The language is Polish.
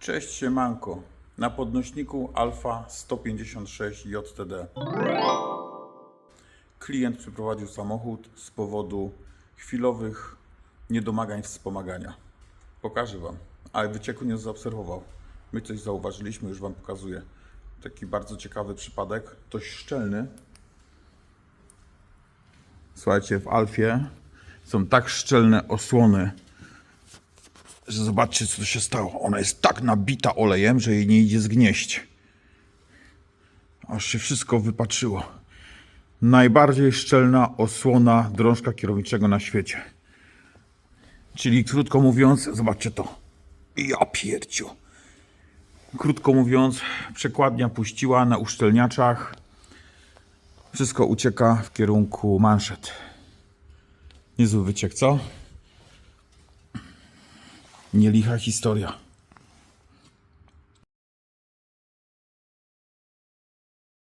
Cześć siemanko. Na podnośniku Alfa 156 JTD. Klient przyprowadził samochód z powodu chwilowych niedomagań wspomagania. Pokażę Wam, ale wycieku nie zaobserwował. My coś zauważyliśmy, już Wam pokazuję. Taki bardzo ciekawy przypadek, dość szczelny. Słuchajcie, w Alfie są tak szczelne osłony, że zobaczcie, co się stało. Ona jest tak nabita olejem, że jej nie idzie zgnieść. Aż się wszystko wypatrzyło. Najbardziej szczelna osłona drążka kierowniczego na świecie. Czyli krótko mówiąc, zobaczcie to. Ja pierciu. Krótko mówiąc, przekładnia puściła na uszczelniaczach. Wszystko ucieka w kierunku manszet. Niezły wyciek, co? Nie licha historia.